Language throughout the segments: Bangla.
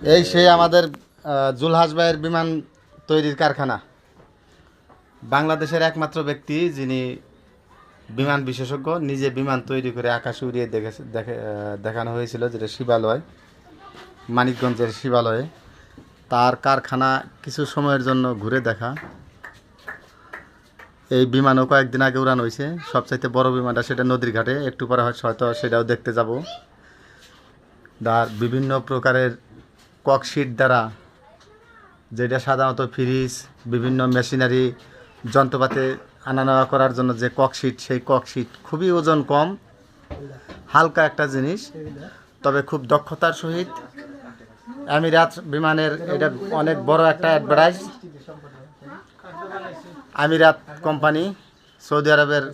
এই সেই আমাদের জুলহাস ভাইয়ের বিমান তৈরির কারখানা। বাংলাদেশের একমাত্র ব্যক্তি যিনি বিমান বিশেষজ্ঞ, নিজে বিমান তৈরি করে আকাশে উড়িয়ে দেখেছে, দেখে দেখানো হয়েছিল যেটা শিবালয়, মানিকগঞ্জের শিবালয়ে। তার কারখানা কিছু সময়ের জন্য ঘুরে দেখা। এই বিমানও কয়েকদিন আগে উড়ানো হয়েছে। সবচাইতে বড় বিমানটা সেটা নদীর ঘাটে, একটু পরে হয়তো সেটাও দেখতে যাব। তার বিভিন্ন প্রকারের ককশিট দ্বারা যেটা সাধারণত ফ্রিজ বিভিন্ন মেশিনারি যন্ত্রপাতি আনা নেওয়া করার জন্য যে ককশিট সেই ককশিট খুবই ওজন কম হালকা একটা জিনিস তবে খুব দক্ষতার সহিত। আমিরাত বিমানের এটা অনেক বড় একটা অ্যাডভার্টাইজ আমিরাত কোম্পানি সৌদি আরবের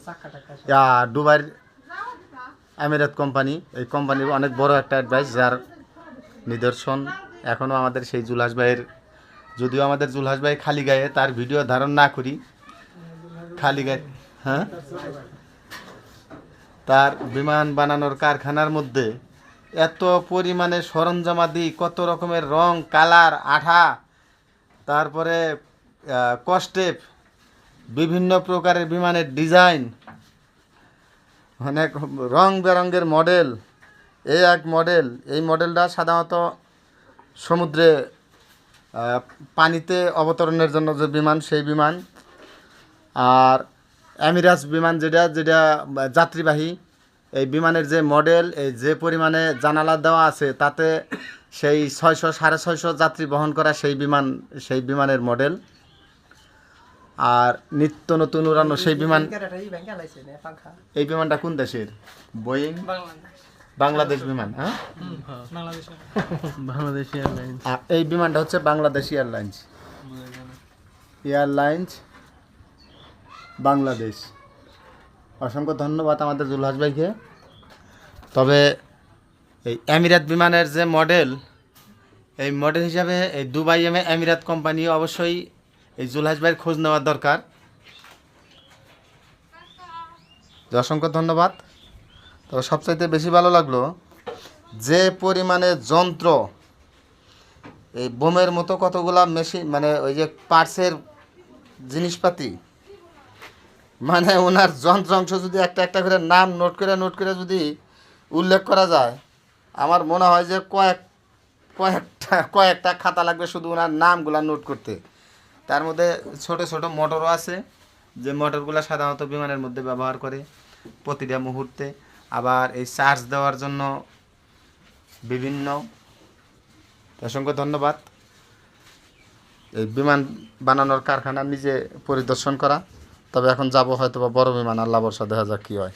ইয়া, দুবাইয়ের আমিরাত কোম্পানি এই কোম্পানির অনেক বড় একটা অ্যাডভাইস যার নিদর্শন এখনও আমাদের সেই জুলহাস ভাইয়ের, যদিও আমাদের জুলহাস ভাই খালি গায়ে, তার ভিডিও ধারণ না করি। খালি গায়ে হ্যাঁ? তার বিমান বানানোর কারখানার মধ্যে এত পরিমাণে সরঞ্জামাদি, কত রকমের রং, কালার, আঠা, তারপরে কস্টেপ বিভিন্ন প্রকারের বিমানের ডিজাইন, অনেক রং বেরঙের মডেল এই এক মডেল। এই মডেলটা সাধারণত সমুদ্রে পানিতে অবতরণের জন্য যে বিমান সেই বিমান। আর অ্যামিরাস বিমান যেটা যেটা যাত্রীবাহী এই বিমানের যে মডেল এই যে পরিমাণে জানালা দেওয়া আছে তাতে সেই ছয়শো সাড়ে ছয়শো যাত্রী বহন করা সেই বিমান সেই বিমানের মডেল আর নিত্য নতুন উড়ানো সেই বিমান এই বিমানটা কোন দেশের? বোয়িং বাংলাদেশ বিমান হ্যাঁ? বাংলাদেশ এয়ারলাইন্স। এই বিমানটা হচ্ছে বাংলাদেশ এয়ারলাইন্স। এয়ারলাইন্স বাংলাদেশ। অসংখ্য ধন্যবাদ আমাদের জুলহাস ভাইকে। তবে এই আমিরাত বিমানের যে মডেল এই মডেল হিসাবে এই দুবাই এমে আমিরাত কোম্পানি অবশ্যই এই জুলহাস ভাইয়ের খোঁজ নেওয়ার দরকার। অসংখ্য ধন্যবাদ। তবে সবচাইতে বেশি ভালো লাগল যে পরিমাণে যন্ত্র এই বোমের মতো কতগুলা মেশিন মানে ওই যে পার্টসের জিনিসপাতি মানে ওনার যন্ত্রাংশ যদি একটা একটা করে নাম নোট করে নোট করে যদি উল্লেখ করা যায়, আমার মনে হয় যে কয়েক, কয়েকটা কয়েকটা খাতা লাগবে শুধু ওনার নামগুলা নোট করতে। তার মধ্যে ছোট ছোট মোটরও আছে, যে মোটরগুলো সাধারণত বিমানের মধ্যে ব্যবহার করে প্রতিটা মুহূর্তে। আবার এই চার্জ দেওয়ার জন্য বিভিন্ন অসংখ্য ধন্যবাদ। এই বিমান বানানোর কারখানা নিজে পরিদর্শন করা, তবে এখন যাব হয়তো বড় বিমান, আল্লাহ বর্ষা দেখা যাক কী হয়।